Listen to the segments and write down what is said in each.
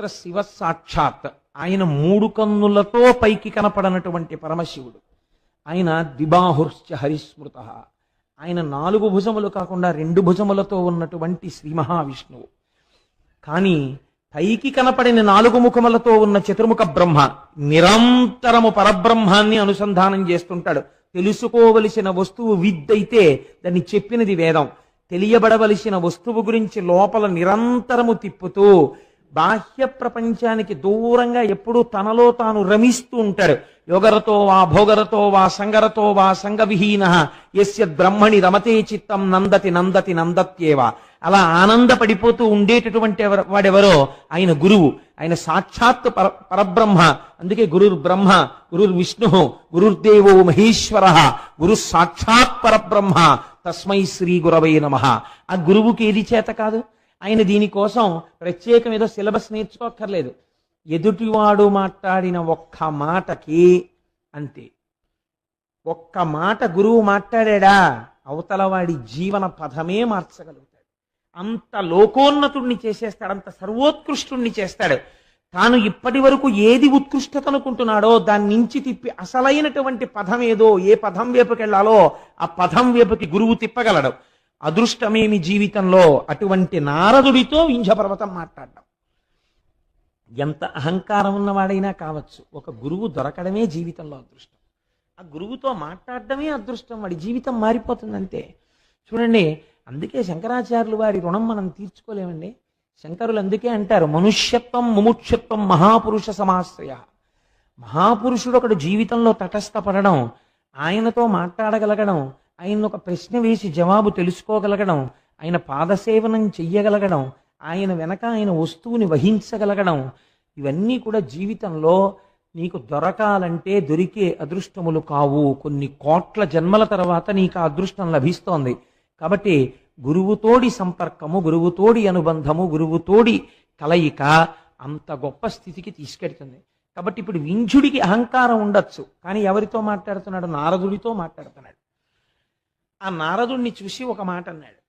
సర్వత్ర శివ సాక్షాత్. ఆయన మూడు కన్నులతో పైకి కనపడనటువంటి పరమశివుడు. ఆయన ద్విబాహుర్శ్చ హరిస్మృత. ఆయన నాలుగు భుజములు కాకుండా రెండు భుజములతో ఉన్నటువంటి శ్రీ మహావిష్ణువు. కానీ పైకి కనపడిన నాలుగు ముఖములతో ఉన్న చతుర్ముఖ బ్రహ్మ నిరంతరము పరబ్రహ్మాన్ని అనుసంధానం చేస్తుంటాడు. తెలుసుకోవలసిన వస్తువు విద్దైతే దాన్ని చెప్పినది వేదం. తెలియబడవలసిన వస్తువు గురించి లోపల నిరంతరము తిప్పుతూ బాహ్య ప్రపంచానికి దూరంగా ఎప్పుడూ తనలో తాను రమిస్తూ ఉంటాడు. యోగరతో వా భోగరతో వా సంగరతో వా సంగవిహీన ఎస్య బ్రహ్మణి రమతే చిత్తం నందతి నందతి నందత్యేవ. అలా ఆనందపడిపోతూ ఉండేటటువంటి వాడెవరో ఆయన గురువు. ఆయన సాక్షాత్ పర పరబ్రహ్మ. అందుకే గురుర్ బ్రహ్మ గురుర్ విష్ణు గురుర్దేవో మహేశ్వర గురు సాక్షాత్ పరబ్రహ్మ. తస్మై శ్రీ గురవై నమ. ఆ గురువుకి ఏది చేత కాదు? ఆయన దీనికోసం ప్రత్యేకం ఏదో సిలబస్ నేర్చుకోక్కర్లేదు. ఎదుటివాడు మాట్లాడిన ఒక్క మాటకి అంతే. ఒక్క మాట గురువు మాట్లాడా అవతలవాడి జీవన పథమే మార్చగలుగుతాడు. అంత లోకోన్నతుణ్ణి చేసేస్తాడు అంత సర్వోత్కృష్టుణ్ణి చేస్తాడు. తాను ఇప్పటి వరకు ఏది ఉత్కృష్టత అనుకుంటున్నాడో దాని నుంచి తిప్పి అసలైనటువంటి పదం ఏదో ఏ పదం వైపుకి ఆ పదం వైపుకి గురువు తిప్పగలడు. అదృష్టమేమి జీవితంలో అటువంటి నారదుడితో వింధ్యపర్వతం మాట్లాడడం. ఎంత అహంకారం ఉన్నవాడైనా కావచ్చు ఒక గురువు దొరకడమే జీవితంలో అదృష్టం. ఆ గురువుతో మాట్లాడడమే అదృష్టం వాడి జీవితం మారిపోతుంది అంతే చూడండి అందుకే శంకరాచార్యులు వారి రుణం మనం తీర్చుకోలేమండి. శంకరులు అందుకే అంటారు మనుష్యత్వం ముముక్షత్వం మహాపురుష సమాశ్రయ. మహాపురుషుడు ఒకడు జీవితంలో తటస్థపడడం ఆయనతో మాట్లాడగలగడం ఆయన ఒక ప్రశ్న వేసి జవాబు తెలుసుకోగలగడం ఆయన పాదసేవనం చెయ్యగలగడం ఆయన వెనక ఆయన వస్తువుని వహించగలగడం ఇవన్నీ కూడా జీవితంలో నీకు దొరకాలంటే దొరికే అదృష్టములు కావు. కొన్ని కోట్ల జన్మల తర్వాత నీకు ఆ అదృష్టం లభిస్తోంది. కాబట్టి గురువుతోడి సంపర్కము గురువుతోడి అనుబంధము గురువుతోడి కలయిక అంత గొప్ప స్థితికి తీసుకెడుతుంది కాబట్టి ఇప్పుడు వింజుడికి అహంకారం ఉండొచ్చు. కానీ ఎవరితో మాట్లాడుతున్నాడు? నారదుడితో మాట్లాడుతున్నాడు. ఆ నారదుణ్ణి చూసి ఒక మాట అన్నాడు.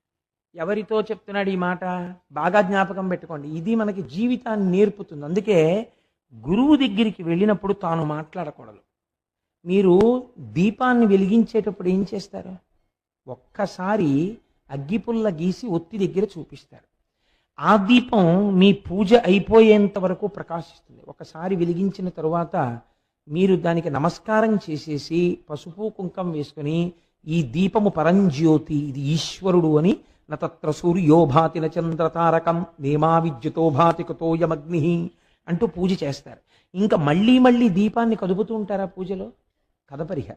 ఎవరితో చెప్తున్నాడు ఈ మాట? బాగా జ్ఞాపకం పెట్టుకోండి. ఇది మనకి జీవితాన్ని నేర్పుతుంది. అందుకే గురువు దగ్గరికి వెళ్ళినప్పుడు తాను మాట్లాడకూడదు. మీరు దీపాన్ని వెలిగించేటప్పుడు ఏం చేస్తారు? ఒక్కసారి అగ్గిపుల్ల గీసి ఒత్తి దగ్గర చూపిస్తారు. ఆ దీపం మీ పూజ అయిపోయేంత వరకు ప్రకాశిస్తుంది. ఒకసారి వెలిగించిన తరువాత మీరు దానికి నమస్కారం చేసేసి పసుపు కుంకం వేసుకొని ఈ దీపము పరంజ్యోతి ఇది ఈశ్వరుడు అని నతత్ర సూర్యో భాతి న నేమా విద్యుతో భాతి కుతోయమగ్ని అంటూ పూజ చేస్తారు. ఇంకా మళ్ళీ మళ్ళీ దీపాన్ని కదుపుతూ ఉంటారా పూజలో? కదపరిహ.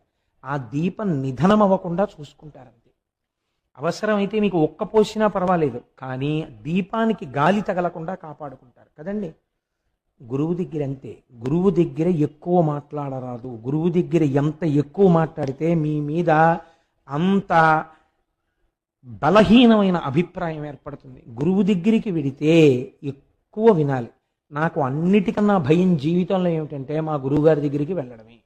ఆ దీపం నిధనం అవ్వకుండా చూసుకుంటారంతే. అవసరమైతే మీకు ఒక్క పోసినా పర్వాలేదు కానీ దీపానికి గాలి తగలకుండా కాపాడుకుంటారు. కదండి? గురువు దగ్గర అంతే. గురువు దగ్గర ఎక్కువ మాట్లాడరాదు. గురువు దగ్గర ఎంత ఎక్కువ మాట్లాడితే మీ మీద అంత బలహీనమైన అభిప్రాయం ఏర్పడుతుంది. గురువు దగ్గరికి వెడితే ఎక్కువ వినాలి. నాకు అన్నిటికన్నా భయం జీవితంలో ఏమిటంటే మా గురువుగారి దగ్గరికి వెళ్ళడమే.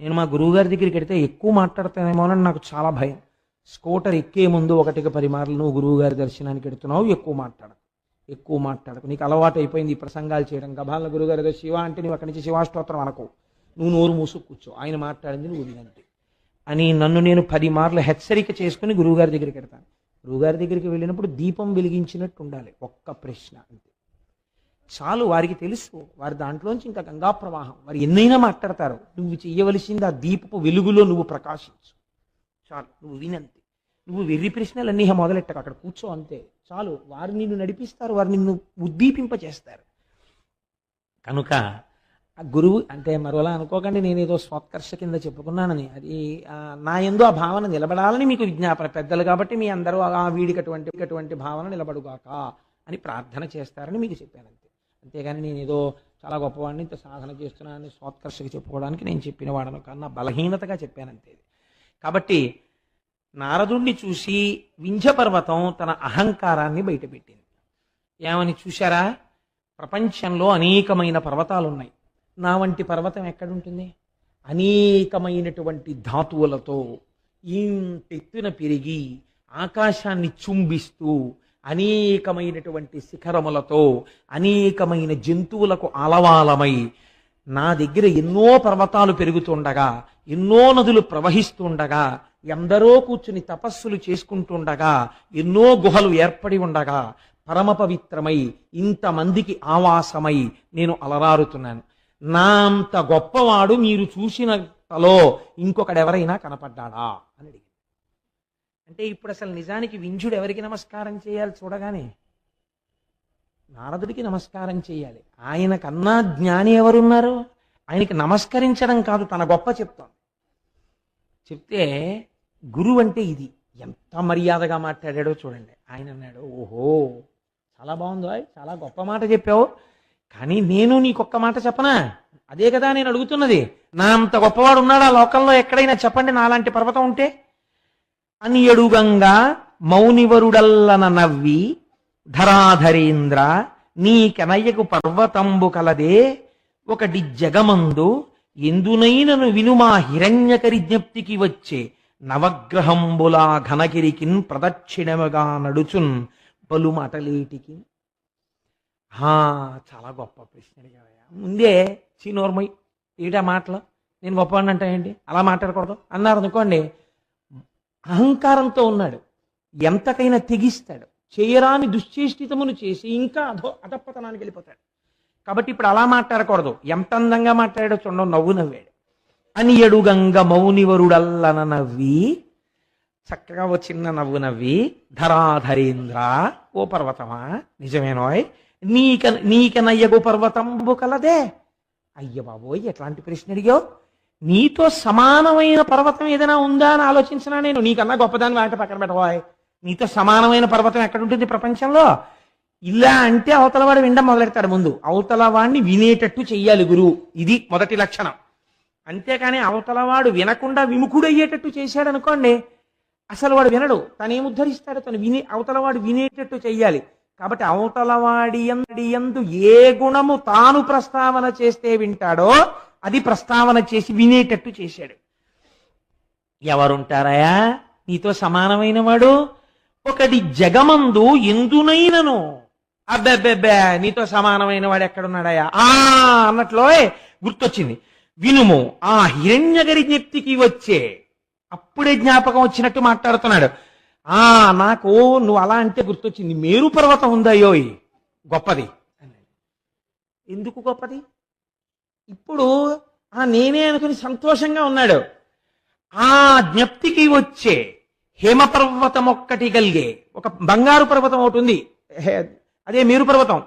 నేను మా గురువుగారి దగ్గరికి వెడితే ఎక్కువ మాట్లాడతానేమోనని నాకు చాలా భయం. స్కూటర్ ఎక్కే ముందు ఒకటికి పరిమార్లు నువ్వు గురువుగారి దర్శనానికి వెడుతున్నావు ఎక్కువ మాట్లాడకు. ఎక్కువ మాట్లాడకు. నీకు అలవాటు అయిపోయింది ఈ ప్రసంగాలు చేయడం. గభాల గురుగారు ఏదో శివ అంటే నువ్వు అక్కడి నుంచి శివాష్టోత్రం అనకు. నువ్వు నోరు మూసుకు కూర్చో. ఆయన మాట్లాడింది నువ్వు వినంతే అని నన్ను నేను పది మార్లు హెచ్చరిక చేసుకుని గురువుగారి దగ్గరికి వెడతాను గురువుగారి దగ్గరికి వెళ్ళినప్పుడు దీపం వెలిగించినట్టు ఉండాలి. ఒక్క ప్రశ్న అంతే. చాలు వారికి తెలుసు వారి దాంట్లోంచి ఇంకా గంగా ప్రవాహం. వారు ఎన్నైనా మాట్లాడతారు. నువ్వు చెయ్యవలసింది ఆ దీపపు వెలుగులో నువ్వు ప్రకాశించు. చాలు నువ్వు వినంతే. నువ్వు వెర్రి ప్రశ్నలు అన్నీ మొదలెట్టకు. అక్కడ కూర్చో అంతే. చాలు వారు నిన్ను నడిపిస్తారు వారు నిన్ను ఉద్దీపింపచేస్తారు. కనుక ఆ గురువు అంటే మరోలా అనుకోకండి నేను ఏదో స్వత్కర్ష కింద చెప్పుకున్నానని. అది నా ఎందు ఆ భావన నిలబడాలని మీకు విజ్ఞాపన పెద్దలు కాబట్టి మీ అందరూ ఆ వీడికి అటువంటి అటువంటి భావన నిలబడుగాక అని ప్రార్థన చేస్తారని మీకు చెప్పాను అంతే. అంతేగాని నేను ఏదో చాలా గొప్పవాడిని ఇంత సాధన చేస్తున్నానని స్వత్కర్షకి చెప్పుకోవడానికి నేను చెప్పిన వాడను కన్నా బలహీనతగా చెప్పాను అంతే. కాబట్టి నారదుణ్ణి చూసి వింధ్యపర్వతం తన అహంకారాన్ని బయటపెట్టింది. ఏమని చూశారా? ప్రపంచంలో అనేకమైన పర్వతాలు ఉన్నాయి నా వంటి పర్వతం ఎక్కడుంటుంది? అనేకమైనటువంటి ధాతువులతో ఇంతెత్తున పెరిగి ఆకాశాన్ని చుంబిస్తూ అనేకమైనటువంటి శిఖరములతో అనేకమైన జంతువులకు ఆలవాలమై నా దగ్గర ఎన్నో పర్వతాలు పెరుగుతుండగా ఎన్నో నదులు ప్రవహిస్తుండగా ఎందరో కూర్చుని తపస్సులు చేసుకుంటుండగా ఎన్నో గుహలు ఏర్పడి ఉండగా పరమ పవిత్రమై ఇంతమందికి ఆవాసమై నేను అలరారుతున్నాను. నా అంత గొప్పవాడు మీరు చూసినంతలో ఇంకొకడెవరైనా కనపడ్డాడా? అని అడిగింది. అంటే ఇప్పుడు అసలు నిజానికి వింజుడు ఎవరికి నమస్కారం చేయాలి చూడగానే? నారదుడికి నమస్కారం చేయాలి. ఆయన కన్నా జ్ఞాని ఎవరున్నారు? ఆయనకి నమస్కరించడం కాదు తన గొప్ప చెప్తాం చెప్తే గురువు అంటే ఇది. ఎంత మర్యాదగా మాట్లాడాడో చూడండి. ఆయన అన్నాడు ఓహో చాలా బాగుందో చాలా గొప్ప మాట చెప్పావు. కానీ నేను నీకొక్క మాట చెప్పనా? అదే కదా నేను అడుగుతున్నది. నా అంత గొప్పవాడు ఉన్నాడా లోకంలో? ఎక్కడైనా చెప్పండి నాలాంటి పర్వతం ఉంటే? అని ఎడుగంగా మౌనివరుడల్లన నవ్వి ధరాధరేంద్ర నీ కెనయ్యకు పర్వతంబు కలదే ఒకటి జగమందు ఎందునైనను వినుమా హిరణ్యకరి జ్ఞప్తికి వచ్చే నవగ్రహంబులా ఘనగిరికిన్ ప్రదక్షిణముగా నడుచున్ పలు మాటలేటికి చాలా గొప్ప ప్రశ్న అడిగావయ్యా. ముందే చీనోర్మై ఏటా మాటలు? నేను గొప్పవాడిని అంటా ఏంటి? అలా మాట్లాడకూడదు. అన్నారు అనుకోండి అహంకారంతో ఉన్నాడు ఎంతకైనా తెగిస్తాడు చేయరాని దుశ్చేష్టితమును చేసి ఇంకా అధో అధపతనానికి వెళ్ళిపోతాడు. కాబట్టి ఇప్పుడు అలా మాట్లాడకూడదు. ఎంత అందంగా మాట్లాడాడో చూడండి నవ్వు నవ్వాడు. అని ఎడుగంగ మౌనివరుడల్లన నవ్వి చక్కగా ఓ చిన్న నవ్వు నవ్వి ధరాధరేంద్ర ఓ పర్వతమా? నిజమేనోయ్? నీక నీకనయ్యగు పర్వతంబు కలదే. అయ్య బాబోయ్ ఎట్లాంటి ప్రశ్న అడిగావు? నీతో సమానమైన పర్వతం ఏదైనా ఉందా అని ఆలోచించినా నేను. నీకన్నా గొప్పదాన్ని వాటి పక్కన పెట్టబోయ్. నీతో సమానమైన పర్వతం ఎక్కడ ఉంటుంది ప్రపంచంలో? ఇలా అంటే అవతలవాడు వినడం మొదలెడతాడు ముందు. అవతలవాడిని వినేటట్టు చెయ్యాలి గురువు. ఇది మొదటి లక్షణం. అంతేకాని అవతలవాడు వినకుండా విముఖుడయ్యేటట్టు చేశాడు అనుకోండి అసలు వాడు వినడు. తను ఏం ఉద్ధరిస్తాడు? తను విని అవతలవాడు వినేటట్టు చెయ్యాలి. కాబట్టి అవతల వాడి యందు- ఏ గుణము తాను ప్రస్తావన చేస్తే వింటాడో అది ప్రస్తావన చేసి వినేటట్టు చేశాడు. ఎవరుంటారయా నీతో సమానమైన వాడు? ఒకటి జగమందు ఎందునైనను? అబ్బెబ్బెబ్బే నీతో సమానమైన వాడు ఎక్కడున్నాడయా ఆ అన్నట్లో గుర్తొచ్చింది. వినుము ఆ హిరణ్యగరి జ్ఞప్తికి వచ్చే. అప్పుడే జ్ఞాపకం వచ్చినట్టు మాట్లాడుతున్నాడు. ఆ నాకు నువ్వు అలా అంటే గుర్తొచ్చింది. మేరు పర్వతం ఉందయ్యోయ్ గొప్పది. ఎందుకు గొప్పది? ఇప్పుడు ఆ నేనే అనుకుని సంతోషంగా ఉన్నాడు. ఆ జ్ఞప్తికి వచ్చే హేమపర్వతం ఒక్కటి కలిగే. ఒక బంగారు పర్వతం ఒకటి ఉంది. అదే మేరు పర్వతం.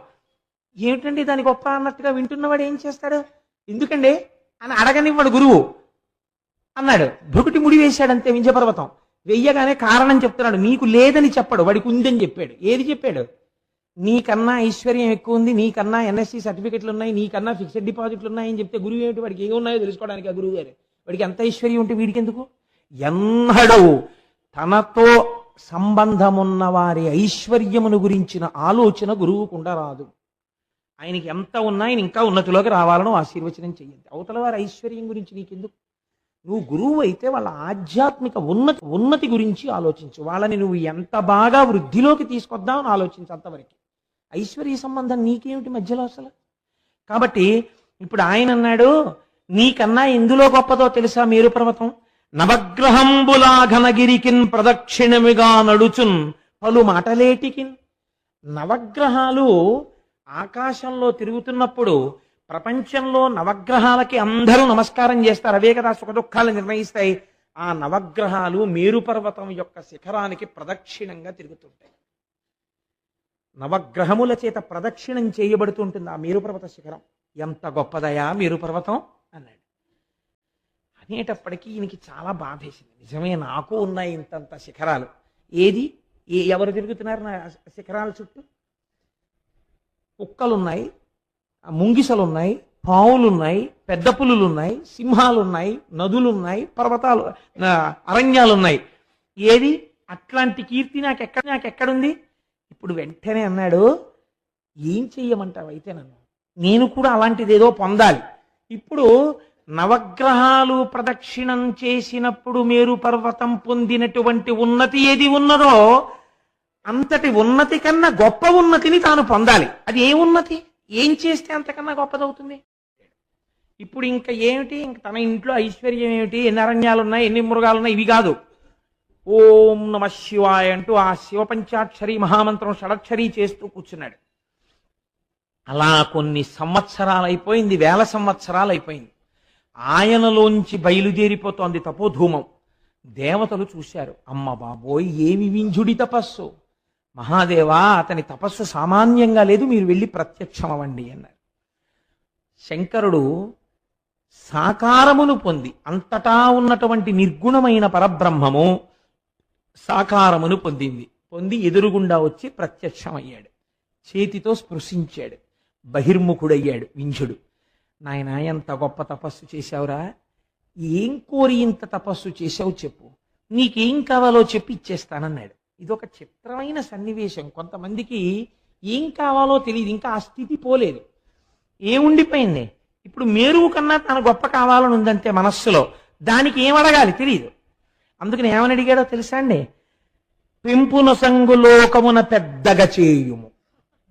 ఏమిటండి దాని గొప్ప అన్నట్టుగా వింటున్నవాడు ఏం చేస్తాడు? ఎందుకండి? అని అడగనివ్వడు గురువు. అన్నాడు. భృకుటి ముడి వేశాడంతే వింజపర్వతం. వెయ్యగానే కారణం చెప్తున్నాడు. నీకు లేదని చెప్పాడు. వాడికి ఉందని చెప్పాడు. ఏది చెప్పాడు? నీకన్నా ఐశ్వర్యం ఎక్కువ ఉంది. నీకన్నా ఎన్ఎస్సీ సర్టిఫికెట్లు ఉన్నాయి. నీకన్నా ఫిక్స్డ్ డిపాజిట్లు ఉన్నాయని చెప్తే గురువు ఏమిటి? వాడికి ఏమి ఉన్నాయో తెలుసుకోవడానికి ఆ గురువు గారు వాడికి ఎంత ఐశ్వర్యం ఉంటే వీడికి ఎందుకు ఎన్నడూ తనతో సంబంధమున్న వారి ఐశ్వర్యమును గురించిన ఆలోచన గురువుకుండా రాదు. ఆయనకి ఎంత ఉన్నా ఆయన ఇంకా ఉన్నతిలోకి రావాలని ఆశీర్వచనం చెయ్యండి అవతల వారి ఐశ్వర్యం గురించి నీకెందుకు? నువ్వు గురువు అయితే వాళ్ళ ఆధ్యాత్మిక ఉన్నతి ఉన్నతి గురించి ఆలోచించు. వాళ్ళని నువ్వు ఎంత బాగా వృద్ధిలోకి తీసుకొద్దామని ఆలోచించు అంతవరకు ఐశ్వర్య సంబంధం నీకేమిటి మధ్యలో అసలు? కాబట్టి ఇప్పుడు ఆయన అన్నాడు నీకన్నా ఎందులో గొప్పదో తెలుసా మీరు పర్వతం? నవగ్రహంబులాఘనగిరికిన్ ప్రదక్షిణమిగా నడుచున్ పలు మాటలేటికిన్. నవగ్రహాలు ఆకాశంలో తిరుగుతున్నప్పుడు ప్రపంచంలో నవగ్రహాలకి అందరూ నమస్కారం చేస్తారు. అవే కదా సుఖ దుఃఖాలు నిర్ణయిస్తాయి. ఆ నవగ్రహాలు మేరుపర్వతం యొక్క శిఖరానికి ప్రదక్షిణంగా తిరుగుతుంటాయి. నవగ్రహముల చేత ప్రదక్షిణం చేయబడుతుంటుంది ఆ మేరుపర్వత శిఖరం. ఎంత గొప్పదయా మేరుపర్వతం అన్నాడు. అనేటప్పటికీ ఈయనకి చాలా బాధేసింది. నిజమే నాకు ఉన్నాయి ఇంతంత శిఖరాలు. ఏది? ఏ ఎవరు తిరుగుతున్నారు నా శిఖరాల చుట్టూ? కుక్కలున్నాయి. ముంగిసలున్నాయి పావులున్నాయి పెద్ద పులులు ఉన్నాయి సింహాలు ఉన్నాయి నదులు ఉన్నాయి పర్వతాలు అరణ్యాలు ఉన్నాయి ఏది? అట్లాంటి కీర్తి నాకు ఎక్కడ నాకు ఎక్కడుంది ఇప్పుడు వెంటనే అన్నాడు ఏం చెయ్యమంటావు అయితే నన్ను? నేను కూడా అలాంటిది ఏదో పొందాలి. ఇప్పుడు నవగ్రహాలు ప్రదక్షిణం చేసినప్పుడు మీరు పర్వతం పొందినటువంటి ఉన్నతి ఏది ఉన్నదో అంతటి ఉన్నతి కన్నా గొప్ప ఉన్నతిని తాను పొందాలి. అది ఏ ఉన్నతి? ఏం చేస్తే అంతకన్నా గొప్పదవుతుంది? ఇప్పుడు ఇంకా ఏమిటి? ఇంక తన ఇంట్లో ఐశ్వర్యం ఏమిటి? ఎన్ని అరణ్యాలు ఉన్నాయి ఎన్ని మృగాలు ఉన్నాయి ఇవి కాదు. ఓం నమ శివాయ అంటూ ఆ శివ పంచాక్షరి మహామంత్రం షడక్షరి చేస్తూ కూర్చున్నాడు. అలా కొన్ని సంవత్సరాలు అయిపోయింది వేల సంవత్సరాలు అయిపోయింది ఆయనలోంచి బయలుదేరిపోతోంది తపోధూమం. దేవతలు చూశారు. అమ్మ బాబోయ్ ఏమి వింజుడి తపస్సు? మహాదేవా అతని తపస్సు సామాన్యంగా లేదు మీరు వెళ్ళి ప్రత్యక్షమవండి అన్నారు. శంకరుడు సాకారమును పొంది అంతటా ఉన్నటువంటి నిర్గుణమైన పరబ్రహ్మము సాకారమును పొందింది. పొంది ఎదురుగుండా వచ్చి ప్రత్యక్షమయ్యాడు. చేతితో స్పృశించాడు. బహిర్ముఖుడయ్యాడు వింజుడు నాయన ఎంత గొప్ప తపస్సు చేశావురా? ఏం కోరి ఇంత తపస్సు చేశావు చెప్పు. నీకేం కావాలో చెప్పి ఇచ్చేస్తానన్నాడు. ఇదొక చిత్రమైన సన్నివేశం. కొంతమందికి ఏం కావాలో తెలియదు. ఇంకా ఆ స్థితి పోలేదు. ఏముండిపోయింది ఇప్పుడు మేరువు కన్నా తన గొప్ప కావాలని ఉందంటే మనస్సులో దానికి ఏం అడగాలి? తెలియదు అందుకని ఏమని అడిగాడో తెలుసా అండి? పెంపున సంగు లోకమున పెద్దగా చేయుము.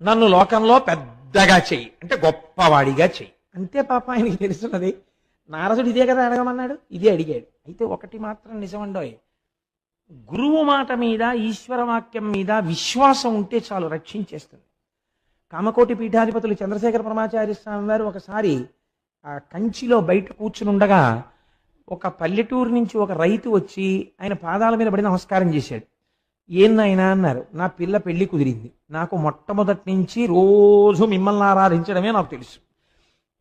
నన్ను లోకంలో పెద్దగా చెయ్యి అంటే గొప్పవాడిగా చెయ్యి అంతే పాప ఆయనకి తెలుసున్నది. నారదుడు ఇదే కదా అడగమన్నాడు? ఇదే అడిగాడు. అయితే ఒకటి మాత్రం నిజమండోయ్. గురువు మాట మీద ఈశ్వర వాక్యం మీద విశ్వాసం ఉంటే చాలు రక్షించేస్తుంది. కామకోటి పీఠాధిపతులు చంద్రశేఖర పరమాచార్య స్వామి వారు ఒకసారి ఆ కంచిలో బయట కూర్చుని ఉండగా ఒక పల్లెటూరు నుంచి ఒక రైతు వచ్చి ఆయన పాదాల మీద పడి నమస్కారం చేశాడు. ఏందైనా అన్నారు. నా పిల్ల పెళ్ళి కుదిరింది. నాకు మొట్టమొదటి నుంచి రోజు మిమ్మల్ని ఆరాధించడమే నాకు తెలుసు.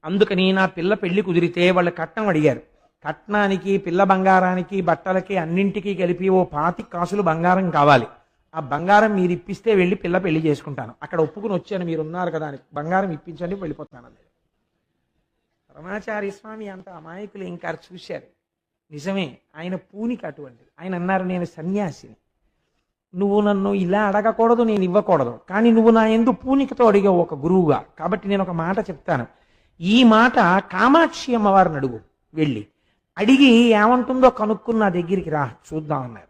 అందుకని నా పిల్ల పెళ్ళి కుదిరితే వాళ్ళ కట్నం అడిగారు. కట్నానికి పిల్ల బంగారానికి బట్టలకి అన్నింటికీ కలిపి ఓ పాతి కాసులు బంగారం కావాలి. ఆ బంగారం మీరు ఇప్పిస్తే వెళ్ళి పిల్ల పెళ్ళి చేసుకుంటాను. అక్కడ ఒప్పుకుని వచ్చాను మీరు ఉన్నారు కదా అని. బంగారం ఇప్పించండి వెళ్ళిపోతాను అన్నాడు రమణాచార్య స్వామి అంత అమాయకులు ఇంకా చూశారు. నిజమే ఆయన పూనిక అటువంటిది. ఆయన అన్నారు నేను సన్యాసిని. నువ్వు నన్ను ఇలా అడగకూడదు నేను ఇవ్వకూడదు. కానీ నువ్వు నా ఎందు పూనికతో అడిగావు ఒక గురువుగా కాబట్టి నేను ఒక మాట చెప్తాను. ఈ మాట కామాక్షి అమ్మవారిని అడుగు. వెళ్ళి. అడిగి ఏమంటుందో కనుక్కుని నా దగ్గరికి రా చూద్దాం అన్నారు.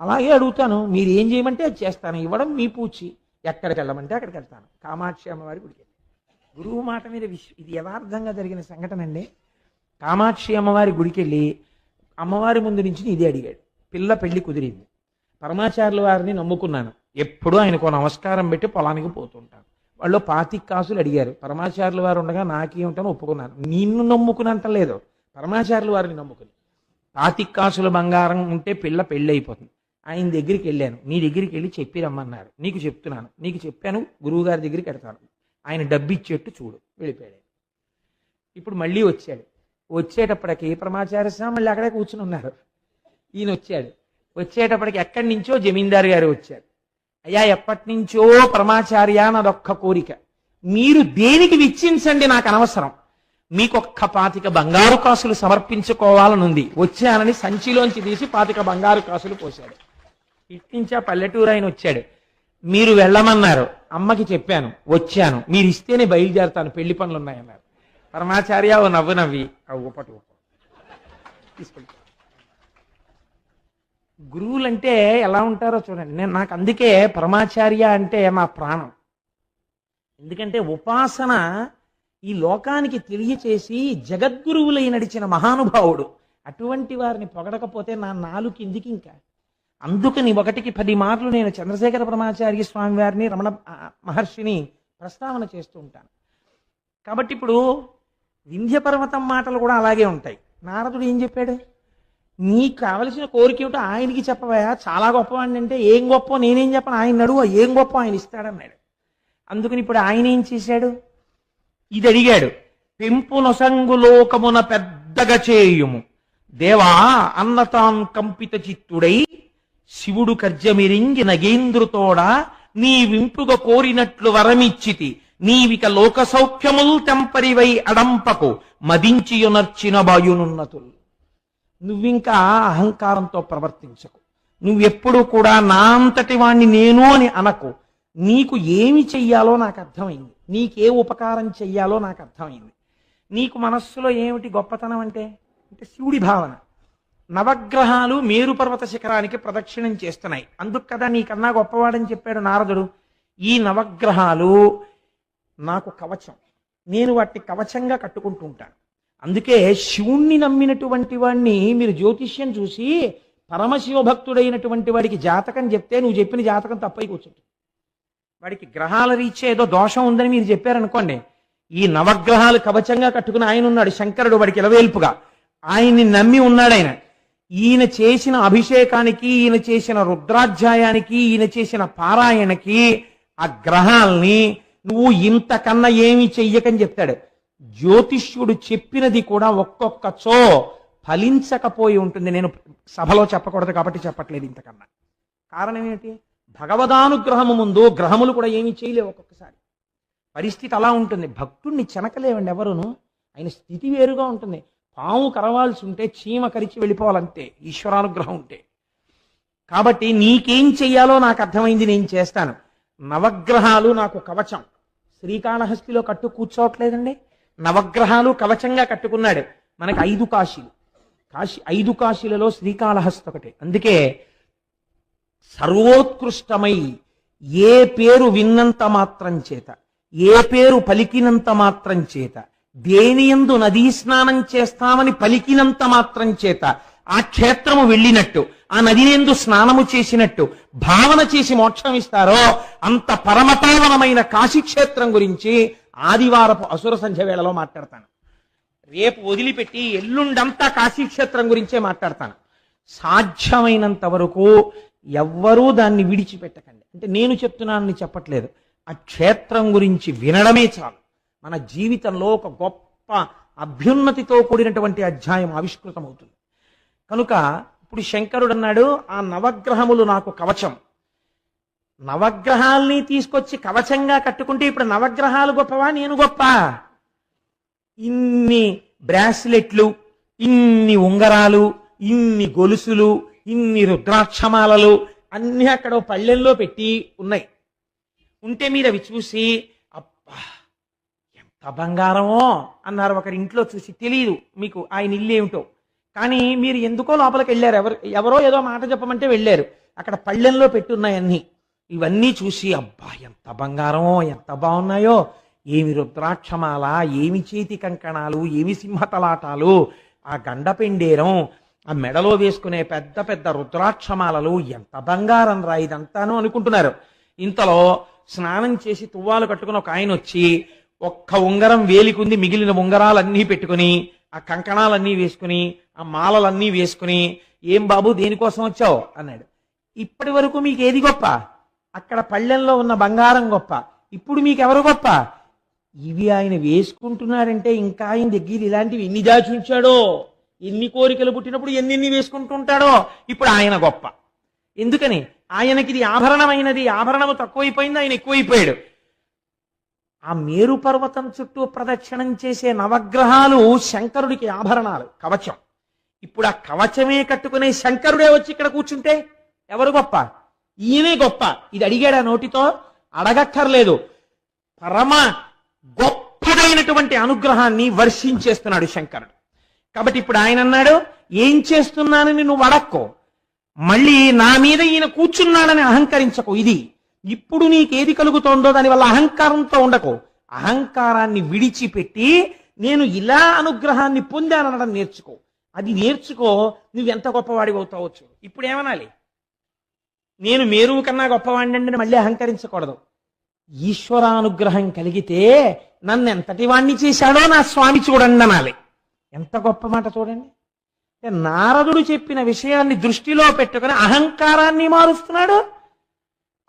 అలాగే అడుగుతాను మీరు ఏం చేయమంటే అది చేస్తాను ఇవ్వడం మీ పూచి. ఎక్కడికి వెళ్ళమంటే అక్కడికి వెళ్తాను. కామాక్షి అమ్మవారి గుడికి. గురువు మాట మీద విశ్వ ఇది యథార్థంగా జరిగిన సంఘటన అండి. కామాక్షి అమ్మవారి గుడికి వెళ్ళి అమ్మవారి ముందు నుంచి ఇదే అడిగాడు. పిల్ల పెళ్ళి కుదిరింది. పరమాచార్యుల వారిని నమ్ముకున్నాను. ఎప్పుడూ ఆయనకు నమస్కారం పెట్టి పొలానికి పోతుంటాను. వాళ్ళు పాతిక కాసులు అడిగారు. పరమాచార్యుల వారు ఉండగా నాకేమిటని ఒప్పుకున్నాను. నిన్ను నమ్ముకున్నంత లేదు పరమాచార్యుల వారిని నమ్ముకుని. పాతిక్కాసుల బంగారం ఉంటే పిల్ల పెళ్ళి అయిపోతుంది. ఆయన దగ్గరికి వెళ్ళాను. నీ దగ్గరికి వెళ్ళి చెప్పి రమ్మన్నారు. నీకు చెప్తున్నాను. నీకు చెప్పాను. గురువు గారి దగ్గరికి వెడతాను ఆయన డబ్బిచ్చేట్టు చూడు. వెళ్ళిపోయాడు. ఇప్పుడు మళ్ళీ వచ్చాడు. వచ్చేటప్పటికి పరమాచార్య స్వామి మళ్ళీ అక్కడే కూర్చుని ఉన్నారు. ఈయన వచ్చాడు. వచ్చేటప్పటికి ఎక్కడి నుంచో జమీందారు గారు వచ్చారు. అయ్యా ఎప్పటి నుంచో పరమాచార్య నాదొక్క కోరిక. మీరు దేనికి విచ్చించండి నాకు అనవసరం. మీకొక్క పాతిక బంగారు కాసులు సమర్పించుకోవాలనుంది. వచ్చానని సంచిలోంచి తీసి పాతిక బంగారు కాసులు పోశాడు. ఇట్నుంచి ఆ పల్లెటూరు ఆయన వచ్చాడు. మీరు వెళ్ళమన్నారు. అమ్మకి చెప్పాను. వచ్చాను. మీరు ఇస్తేనే బయలుదేరుతాను. పెళ్ళి పనులు ఉన్నాయన్నారు పరమాచార్య ఓ నవ్వు నవ్వి ఆ ఊపటి ఊప గురువులంటే ఎలా ఉంటారో చూడండి. నేను నాకు అందుకే పరమాచార్య అంటే మా ప్రాణం. ఎందుకంటే ఉపాసన ఈ లోకానికి తెలియచేసి జగద్గురువులై నడిచిన మహానుభావుడు. అటువంటి వారిని పొగడకపోతే నా నాలుగు కిందికి ఇంకా అందుకని ఒకటికి పది మార్లు నేను చంద్రశేఖర బ్రహ్మాచార్య స్వామి వారిని రమణ మహర్షిని ప్రస్తావన చేస్తూ ఉంటాను. కాబట్టి ఇప్పుడు వింధ్యపర్వతం మాటలు కూడా అలాగే ఉంటాయి. నారదుడు ఏం చెప్పాడు? నీకు కావలసిన కోరిక ఏమిటో ఆయనకి చెప్పవయా? చాలా గొప్పవాడిని అంటే ఏం గొప్ప నేనేం చెప్పను ఆయన నడువు ఏం గొప్ప ఆయన ఇస్తాడన్నాడు. అందుకని ఇప్పుడు ఆయన ఏం చేశాడు? ఇది అడిగాడు పెంపు నొసంగు పెద్దగా చేయుము. దేవా అన్నతాన్ కంపిత చిత్తుడై శివుడు కర్జమిరింగి నగేంద్రుతోడ నీ వింపుగ కోరినట్లు వరమిచ్చితి. నీవిక లోక సౌఖ్యముల్ తెంపరివై అడంపకు మదించియునర్చిన బాయునున్నతులు. నువ్వింకా అహంకారంతో ప్రవర్తించకు. నువ్వెప్పుడు కూడా నా అంతటి వాణ్ణి నేను అని అనకు. నీకు ఏమి చెయ్యాలో నాకు అర్థమైంది. నీకే ఉపకారం చెయ్యాలో నాకు అర్థమైంది. నీకు మనస్సులో ఏమిటి గొప్పతనం అంటే? అంటే శివుడి భావన. నవగ్రహాలు మేరుపర్వత శిఖరానికి ప్రదక్షిణం చేస్తున్నాయి. అందుకు కదా నీకన్నా గొప్పవాడని చెప్పాడు నారదుడు. ఈ నవగ్రహాలు నాకు కవచం. నేను వాటిని కవచంగా కట్టుకుంటూ ఉంటాను. అందుకే శివుణ్ణి నమ్మినటువంటి వాడిని మీరు జ్యోతిష్యం చూసి పరమశివ భక్తుడైనటువంటి వాడికి జాతకం చెప్తే నువ్వు చెప్పిన జాతకం తప్పై కూర్చుంటుంది. వాడికి గ్రహాల రీత్యా ఏదో దోషం ఉందని మీరు చెప్పారనుకోండి ఈ నవగ్రహాలు కవచంగా కట్టుకుని ఆయన ఉన్నాడు శంకరుడు వాడికి ఇలవేల్పుగా. ఆయన్ని నమ్మి ఉన్నాడు ఆయన. ఈయన చేసిన అభిషేకానికి ఈయన చేసిన రుద్రాధ్యాయానికి ఈయన చేసిన పారాయణకి ఆ గ్రహాల్ని నువ్వు ఇంతకన్నా ఏమి చెయ్యకని చెప్తాడు. జ్యోతిష్యుడు చెప్పినది కూడా ఒక్కొక్కచో ఫలించకపోయి ఉంటుంది. నేను సభలో చెప్పకూడదు కాబట్టి చెప్పట్లేదు ఇంతకన్నా. కారణం ఏమిటి? భగవదానుగ్రహము ముందు గ్రహములు కూడా ఏమీ చేయలేవు ఒక్కొక్కసారి. పరిస్థితి అలా ఉంటుంది. భక్తుణ్ణి చెనకలేవండి ఎవరును? ఆయన స్థితి వేరుగా ఉంటుంది. పాము కరవాల్సి ఉంటే చీమ కరిచి వెళ్ళిపోవాలంతే. ఈశ్వరానుగ్రహం ఉంటే. కాబట్టి నీకేం చెయ్యాలో నాకు అర్థమైంది నేను చేస్తాను. నవగ్రహాలు నాకు కవచం. శ్రీకాళహస్తిలో కట్టు కూర్చోవట్లేదండి. నవగ్రహాలు కవచంగా కట్టుకున్నాడు. మనకి ఐదు కాశీలు. కాశీ ఐదు కాశీలలో శ్రీకాళహస్తి ఒకటి. అందుకే సర్వోత్కృష్టమై ఏ పేరు విన్నంత మాత్రం చేత ఏ పేరు పలికినంత మాత్రం చేత దేనియందు నదీ స్నానం చేస్తామని పలికినంత మాత్రం చేత ఆ క్షేత్రము వెళ్ళినట్టు ఆ నదినేందు స్నానము చేసినట్టు భావన చేసి మోక్షం ఇస్తారో అంత పరమపావనమైన కాశీక్షేత్రం గురించి ఆదివారపు అసుర సంధ్య వేళలో మాట్లాడతాను. రేపు వదిలిపెట్టి ఎల్లుండంతా కాశీక్షేత్రం గురించే మాట్లాడతాను. సాధ్యమైనంత వరకు ఎవ్వరూ దాన్ని విడిచిపెట్టకండి. అంటే నేను చెప్తున్నానని చెప్పట్లేదు. ఆ క్షేత్రం గురించి వినడమే చాలు. మన జీవితంలో ఒక గొప్ప అభ్యున్నతితో కూడినటువంటి అధ్యాయం ఆవిష్కృతమవుతుంది. కనుక ఇప్పుడు శంకరుడు అన్నాడు ఆ నవగ్రహములు నాకు కవచం. నవగ్రహాల్ని తీసుకొచ్చి కవచంగా కట్టుకుంటే ఇప్పుడు నవగ్రహాలు గొప్పవా? నేను గొప్ప. ఇన్ని బ్రాస్లెట్లు ఇన్ని ఉంగరాలు ఇన్ని గొలుసులు ఇన్ని రుద్రాక్షమాలలు అన్నీ అక్కడ ఓ పళ్ళెల్లో పెట్టి ఉన్నాయి. ఉంటే మీరు అవి చూసి అబ్బా ఎంత బంగారమో అన్నారు ఒకరి ఇంట్లో చూసి. తెలియదు మీకు ఆయన ఇల్లు ఏమిటో కానీ మీరు ఎందుకో లోపలికి వెళ్ళారు. ఎవరు ఎవరో ఏదో మాట చెప్పమంటే వెళ్ళారు. అక్కడ పళ్ళెంలో పెట్టున్నాయన్నీ ఇవన్నీ చూసి అబ్బా ఎంత బంగారమో ఎంత బాగున్నాయో. ఏమి రుద్రాక్షమాల ఏమి చేతి కంకణాలు ఏమి సింహతలాటాలు. ఆ గండపెండేరం ఆ మెడలో వేసుకునే పెద్ద పెద్ద రుద్రాక్షమాలలు ఎంత బంగారం రా అనుకుంటున్నారు. ఇంతలో స్నానం చేసి తువ్వాలు కట్టుకుని ఒక ఆయన వచ్చి ఒక్క ఉంగరం వేలికుంది మిగిలిన ఉంగరాలన్నీ పెట్టుకుని ఆ కంకణాలన్నీ వేసుకుని ఆ మాలలన్నీ వేసుకుని ఏం బాబు దేనికోసం వచ్చావు? అన్నాడు. ఇప్పటి వరకు మీకు ఏది గొప్ప? అక్కడ పళ్ళెంలో ఉన్న బంగారం గొప్ప. ఇప్పుడు మీకు ఎవరు గొప్ప? ఇవి ఆయన వేసుకుంటున్నాడంటే ఇంకా ఆయన దగ్గర ఇలాంటివి ఎన్ని దాచి ఉంచాడో ఎన్ని కోరికలు పుట్టినప్పుడు ఎన్నెన్ని వేసుకుంటుంటాడో ఇప్పుడు ఆయన గొప్ప. ఎందుకని? ఆయనకి ఇది ఆభరణమైనది ఆభరణము తక్కువైపోయింది ఆయన ఎక్కువైపోయాడు. ఆ మేరు పర్వతం చుట్టూ ప్రదక్షిణం చేసే నవగ్రహాలు శంకరుడికి ఆభరణాలు కవచం. ఇప్పుడు ఆ కవచమే కట్టుకునే శంకరుడే వచ్చి ఇక్కడ కూర్చుంటే ఎవరు గొప్ప? ఈయనే గొప్ప. ఇది అడిగాడా నోటితో? అడగక్కర్లేదు. పరమ గొప్పదైనటువంటి అనుగ్రహాన్ని వర్షించేస్తున్నాడు శంకరుడు. కాబట్టి ఇప్పుడు ఆయన అన్నాడు ఏం చేస్తున్నానని నువ్వు అడక్కో మళ్ళీ నా మీద ఈయన కూర్చున్నాడని అహంకరించకు. ఇది ఇప్పుడు నీకేది కలుగుతోందో దానివల్ల అహంకారంతో ఉండకు. అహంకారాన్ని విడిచిపెట్టి నేను ఇలా అనుగ్రహాన్ని పొందానడం నేర్చుకో. అది నేర్చుకో నువ్వెంత గొప్పవాడి అవుతావచ్చు ఇప్పుడు ఏమనాలి? నేను మేరు కన్నా గొప్పవాడిని మళ్ళీ అహంకరించకూడదు. ఈశ్వరానుగ్రహం కలిగితే నన్ను ఎంతటి వాణ్ణి చేశాడో నా స్వామి చూడండి అనాలి ఎంత గొప్ప మాట చూడండి. నారదుడు చెప్పిన విషయాన్ని దృష్టిలో పెట్టుకుని అహంకారాన్ని మారుస్తున్నాడు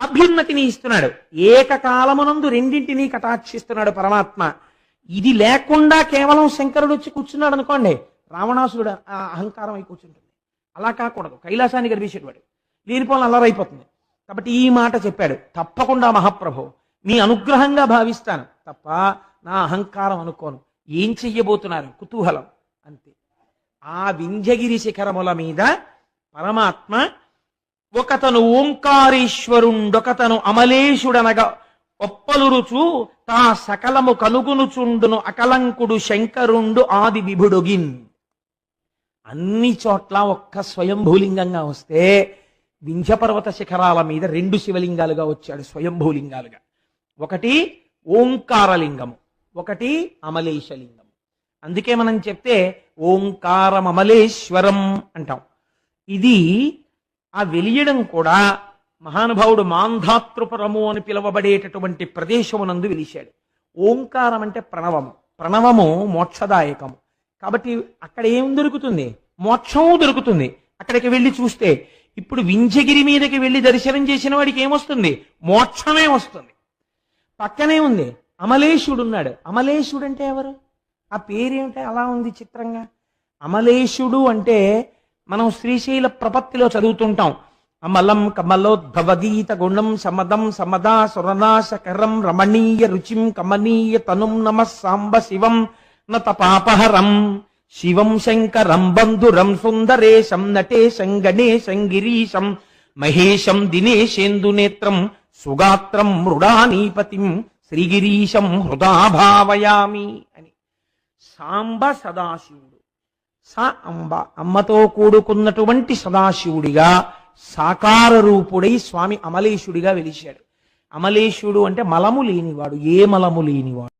అభ్యున్నతిని ఇస్తున్నాడు. ఏకకాలమునందు రెండింటినీ కటాక్షిస్తున్నాడు పరమాత్మ. ఇది లేకుండా కేవలం శంకరుడు వచ్చి కూర్చున్నాడు అనుకోండి రావణాసురుడు ఆ అహంకారం అయి కూర్చుంటుంది. అలా కాకూడదు. కైలాసాన్ని గడిపేసేవాడు లేనిపోవాలి అల్లరైపోతుంది కాబట్టి ఈ మాట చెప్పాడు. తప్పకుండా మహాప్రభు మీ అనుగ్రహంగా భావిస్తాను. తప్ప నా అహంకారం అనుకోను. ఏం చెయ్యబోతున్నారు? కుతూహలం. అంతే. ఆ వింధ్యగిరి శిఖరముల మీద పరమాత్మ ఒకతను ఓంకారేశ్వరుండొకతను అమలేశుడనగా ఒప్పలురుచు తా సకలము కనుగునుచుండును అకలంకుడు శంకరుండు ఆది విభుడొగిన్. అన్ని చోట్ల ఒక్క స్వయంభూలింగంగా వస్తే వింధ్యపర్వత శిఖరాల మీద రెండు శివలింగాలుగా వచ్చాడు స్వయంభూలింగాలుగా. ఒకటి ఓంకారలింగము ఒకటి అమలేశలింగం అందుకే మనం చెప్తే ఓంకారం అమలేశ్వరం అంటాం. ఇది ఆ వెలియడం కూడా మహానుభావుడు మాంధాతృపురము అని పిలువబడేటటువంటి ప్రదేశమునందు వెలిశాడు. ఓంకారం అంటే ప్రణవము. ప్రణవము మోక్షదాయకము. కాబట్టి అక్కడ ఏం దొరుకుతుంది? మోక్షము దొరుకుతుంది. అక్కడికి వెళ్ళి చూస్తే ఇప్పుడు వింజగిరి మీదకి వెళ్ళి దర్శనం చేసిన వాడికి ఏమొస్తుంది మోక్షమే వస్తుంది. పక్కనే ఉంది. అమలేశుడు ఉన్నాడు. అమలేశుడు అంటే ఎవరు? ఆ పేరేమిటి? అలా ఉంది చిత్రంగా. అమలేశుడు అంటే మనం శ్రీశైల ప్రపత్తిలో చదువుతుంటాం. అమలం కమలోద్భవగీత గుణం సమదం సమదా సురనాశకరం రమణీయ రుచిం కమనీయ తనుం నమ సాంబ శివం నత పాపహరం. శివం శంకరం బంధురం సుందరేశం నటేశం గణేశం గిరీశం మహేశం దినేశేందునేత్రం సుగాత్రం మృడానీపతిం శ్రీగిరీశం హృదా భావయామి అని. సాంబ సదాశివుడు. సా అంబ అమ్మతో కూడుకున్నటువంటి సదాశివుడిగా సాకార రూపుడై స్వామి అమలేశుడిగా వెలిశాడు. అమలేశుడు అంటే మలము లేనివాడు ఏ మలము లేనివాడు?